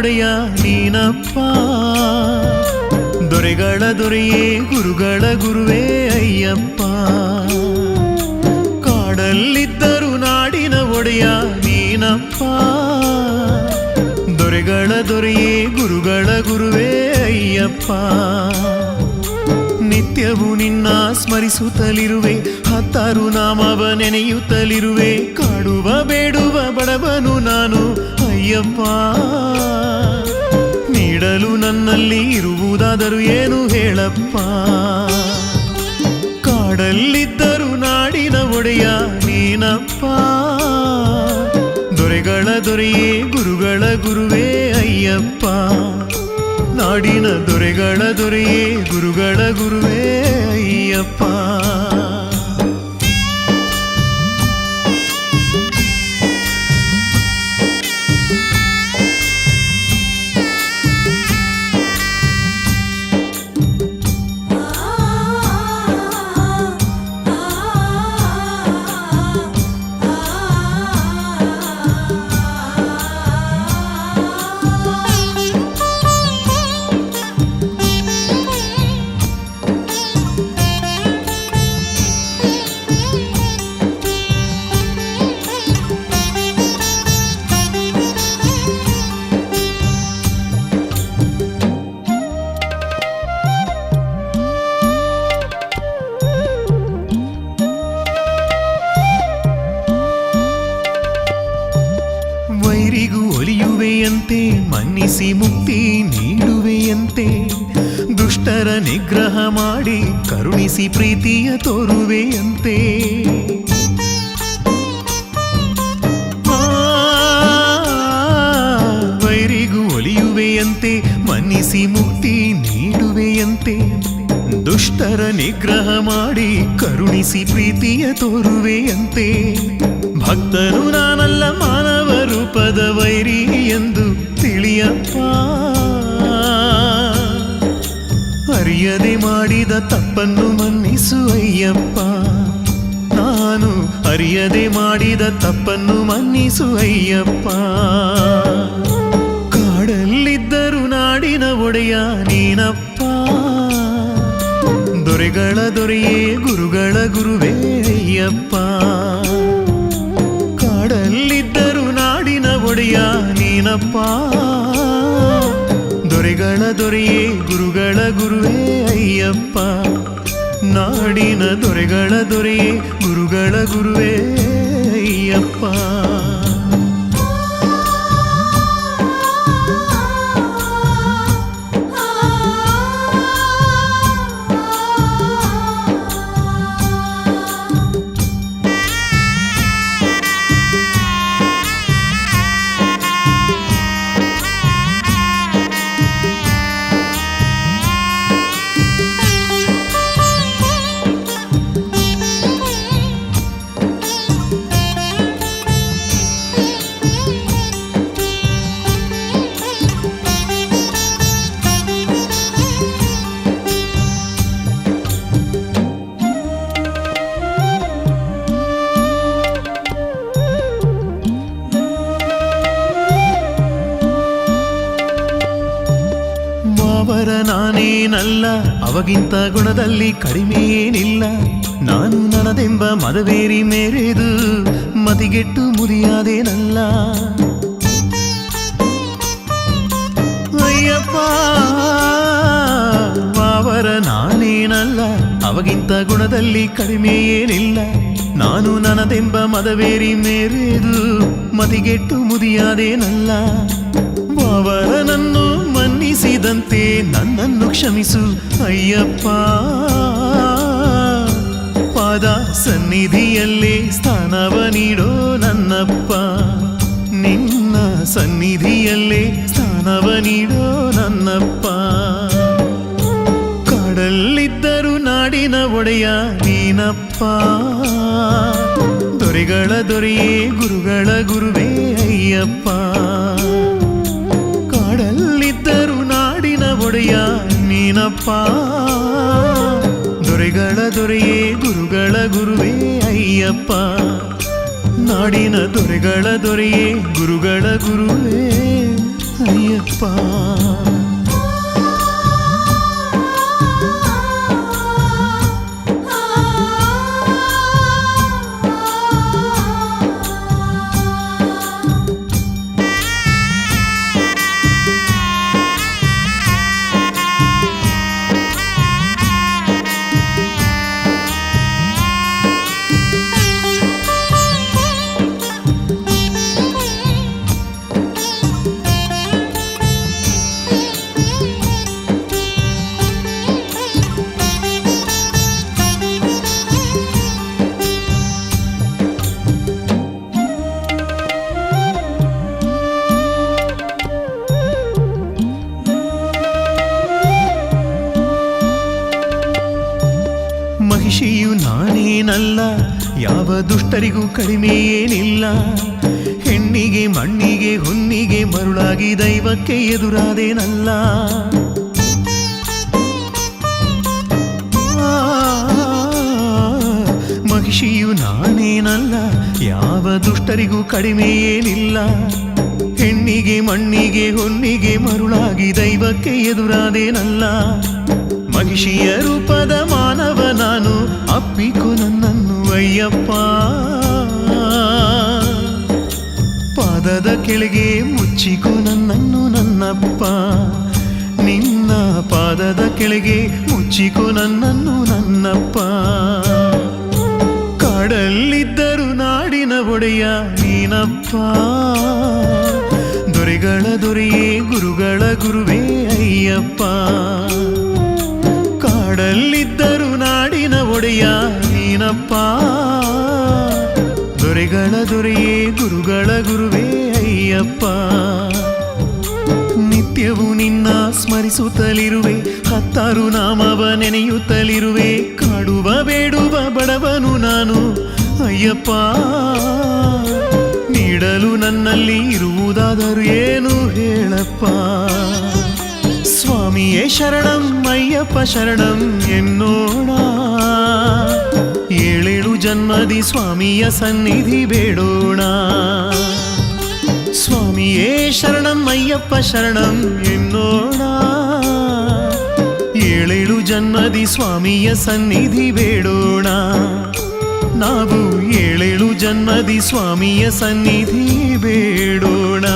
ಒಡೆಯ ನೀನಪ್ಪ. ದೊರೆಗಳ ದೊರೆಯೇ ಗುರುಗಳ ಗುರುವೇ ಅಯ್ಯಪ್ಪ. ಕಾಡಲ್ಲಿದ್ದರು ನಾಡಿನ ಒಡೆಯ ನೀನಪ್ಪ. ದೊರೆಗಳ ದೊರೆಯೇ ಗುರುಗಳ ಗುರುವೇ ಅಯ್ಯಪ್ಪ. ನಿತ್ಯವು ನಿನ್ನ ಸ್ಮರಿಸುತ್ತಲಿರುವೆ, ಹತ್ತಾರು ನಾಮವ ನೆನೆಯುತ್ತಲಿರುವೆ ಕಾಡುವ, ಬೇಡುವ ಬಡವನು ನಾನು ಅಯ್ಯಪ್ಪ ನೀಡಲು ನನ್ನಲ್ಲಿ ಇರುವುದಾದರೂ ಏನು ಹೇಳಪ್ಪ. ಕಾಡಲ್ಲಿದ್ದರು ನಾಡಿನ ಒಡೆಯ ನೀನಪ್ಪ. ದೊರೆಗಳ ದೊರೆಯೇ ಗುರುಗಳ ಗುರುವೇ ಅಯ್ಯಪ್ಪ. ನಾಡಿನ ದೊರೆಗಳ ದೊರೆಯೇ ಗುರುಗಳ ಗುರುವೇ ಅಯ್ಯಪ್ಪ. ಒಲಿಯುವೆಯಂತೆ ಮನ್ನಿಸಿ ಮುಕ್ತಿ ನೀಡುವೆಯಂತೆ. ದುಷ್ಟರ ನಿಗ್ರಹ ಮಾಡಿ ಕರುಣಿಸಿ ಪ್ರೀತಿಯ ತೋರುವೆಯಂತೆ. ವೈರಿಗೂ ಒಲಿಯುವೆಯಂತೆ, ಮನ್ನಿಸಿ ಮುಕ್ತಿ ನೀಡುವೆಯಂತೆ. ದುಷ್ಟರ ನಿಗ್ರಹ ಮಾಡಿ ಕರುಣಿಸಿ ಪ್ರೀತಿಯ ತೋರುವೆಯಂತೆ. ಭಕ್ತರು ನಾನಲ್ಲ ರೂಪದ ವೈರಿ ಎಂದು ತಿಳಿಯಪ್ಪ. ಅರಿಯದೆ ಮಾಡಿದ ತಪ್ಪನ್ನು ಮನ್ನಿಸು ಅಯ್ಯಪ್ಪ ನಾನು ಅರಿಯದೆ ಮಾಡಿದ ತಪ್ಪನ್ನು ಮನ್ನಿಸು ಅಯ್ಯಪ್ಪ ಕಾಡಲ್ಲಿದ್ದರು ನಾಡಿನ ಒಡೆಯ ನೀನಪ್ಪ. ದೊರೆಗಳ ದೊರೆಯೇ ಗುರುಗಳ ಗುರುವೇ ಅಯ್ಯಪ್ಪ. ನೀನಪ್ಪ ದೊರೆಗಳ ದೊರೆಯೇ ಗುರುಗಳ ಗುರುವೇ ಅಯ್ಯಪ್ಪ. ನಾಡಿನ ದೊರೆಗಳ ದೊರೆಯೇ ಗುರುಗಳ ಗುರುವೇ ಅಯ್ಯಪ್ಪ. ಮಾವರ ನಾನೇನಲ್ಲ ಅವಗಿಂತ ಗುಣದಲ್ಲಿ ಕಡಿಮೆಯೇನಿಲ್ಲ ನಾನು ನನದೆಂಬ ಮದವೇರಿ ಮೇರೆದು ಮತಿಗೆಟ್ಟು ಮುರಿಯಾದೇನಲ್ಲ ಅಯ್ಯಪ್ಪ ಮಾವರ ನಾನೇನಲ್ಲ ಅವಗಿಂತ ಗುಣದಲ್ಲಿ ಕಡಿಮೆಯೇನಿಲ್ಲ ನಾನು ನನದೆಂಬ ಮದವೇರಿ ಮೇರೆದು ಮತಿಗೆಟ್ಟು ಮುದಿಯಾದೇನಲ್ಲ ಮಾವರನನ್ನು ಮನ್ನಿಸಿದಂತೆ ನನ್ನನ್ನು ಕ್ಷಮಿಸು, ಅಯ್ಯಪ್ಪ. ಪಾದ ಸನ್ನಿಧಿಯಲ್ಲೇ ಸ್ಥಾನವ ನೀಡೋ ನನ್ನಪ್ಪ. ನಿನ್ನ ಸನ್ನಿಧಿಯಲ್ಲೇ ಸ್ಥಾನವ ನೀಡೋ ನನ್ನಪ್ಪ. ಕಡಲ್ಲಿದ್ದರು ನಾಡಿನ ಒಡೆಯ ನೀನಪ್ಪ. ದೊರೆಗಳ ದೊರೆಯೇ ಗುರುಗಳ ಗುರುವೇ, ಅಯ್ಯಪ್ಪ. ಒಡೆಯ ನೀನಪ್ಪ. ದೊರೆಗಳ ದೊರೆಯೇ ಗುರುಗಳ ಗುರುವೇ ಅಯ್ಯಪ್ಪ. ನಾಡಿನ ದೊರೆಗಳ ದೊರೆಯೇ ಗುರುಗಳ ಗುರುವೇ ಅಯ್ಯಪ್ಪ. ದುಷ್ಟರಿಗೂ ಕಡಿಮೆ ಏನಿಲ್ಲ. ಹೆಣ್ಣಿಗೆ, ಮಣ್ಣಿಗೆ ಹೊನ್ನಿಗೆ ಮರುಳಾಗಿ ದೈವಕ್ಕೆ ಎದುರಾದೇನಲ್ಲ. ಮಹಿಷಿಯು ನಾನೇನಲ್ಲ, ಯಾವ ದುಷ್ಟರಿಗೂ ಕಡಿಮೆ ಏನಿಲ್ಲ. ಹೆಣ್ಣಿಗೆ, ಮಣ್ಣಿಗೆ ಹೊನ್ನಿಗೆ ಮರುಳಾಗಿ ದೈವಕ್ಕೆ ಎದುರಾದೇನಲ್ಲ. ಮಹಿಷಿಯ ರೂಪದ ಮಾನವ ನಾನು, ಅಪ್ಪಿಕೊ ನನ್ನನ್ನು ಅಯ್ಯಪ್ಪ ಪಾದದ ಕೆಳಗೆ ಮುಚ್ಚಿಕೋ ನನ್ನನ್ನು ನನ್ನಪ್ಪ. ನಿನ್ನ ಪಾದದ ಕೆಳಗೆ ಮುಚ್ಚಿಕೋ ನನ್ನನ್ನು ನನ್ನಪ್ಪ. ಕಾಡಲ್ಲಿದ್ದರು ನಾಡಿನ ಒಡೆಯ ನೀನಪ್ಪ. ದೊರೆಗಳ ದೊರೆಯೇ ಗುರುಗಳ ಗುರುವೇ ಅಯ್ಯಪ್ಪ. ಕಾಡಲ್ಲಿದ್ದರು ನಾಡಿನ ಒಡೆಯ ನೀನಪ್ಪ. ದೊರೆಗಳ ದೊರೆಯೇ ಗುರುಗಳ ಗುರುವೇ ಅಯ್ಯಪ್ಪ. ನಿತ್ಯವೂ ನಿನ್ನ ಸ್ಮರಿಸುತ್ತಲಿರುವೆ, ಹತ್ತಾರು ನಾಮವ ನೆನೆಯುತ್ತಲಿರುವೆ, ಕಾಡುವ ಬೇಡುವ ಬಡವನು ನಾನು ಅಯ್ಯಪ್ಪ. ನೀಡಲು ನನ್ನಲ್ಲಿ ಇರುವುದಾದರೂ ಏನು ಹೇಳಪ್ಪ. ಸ್ವಾಮಿಯೇ ಶರಣಂ, ಅಯ್ಯಪ್ಪ ಶರಣಂ, ಎನ್ನೋಣ. ಜನ್ಮದಿ ಸ್ವಾಮಿಯ ಸನ್ನಿಧಿ ಬೇಡೋಣ ಸ್ವಾಮಿಯೇ ಶರಣಂ ಅಯ್ಯಪ್ಪ ಶರಣಂ ಎನ್ನೋಣ ಏಳೇಳು ಜನ್ಮದಿ ಸ್ವಾಮಿಯ ಸನ್ನಿಧಿ ಬೇಡೋಣ ನಾವು ಏಳೇಳು ಜನ್ಮದಿ ಸ್ವಾಮಿಯ ಸನ್ನಿಧಿ ಬೇಡೋಣ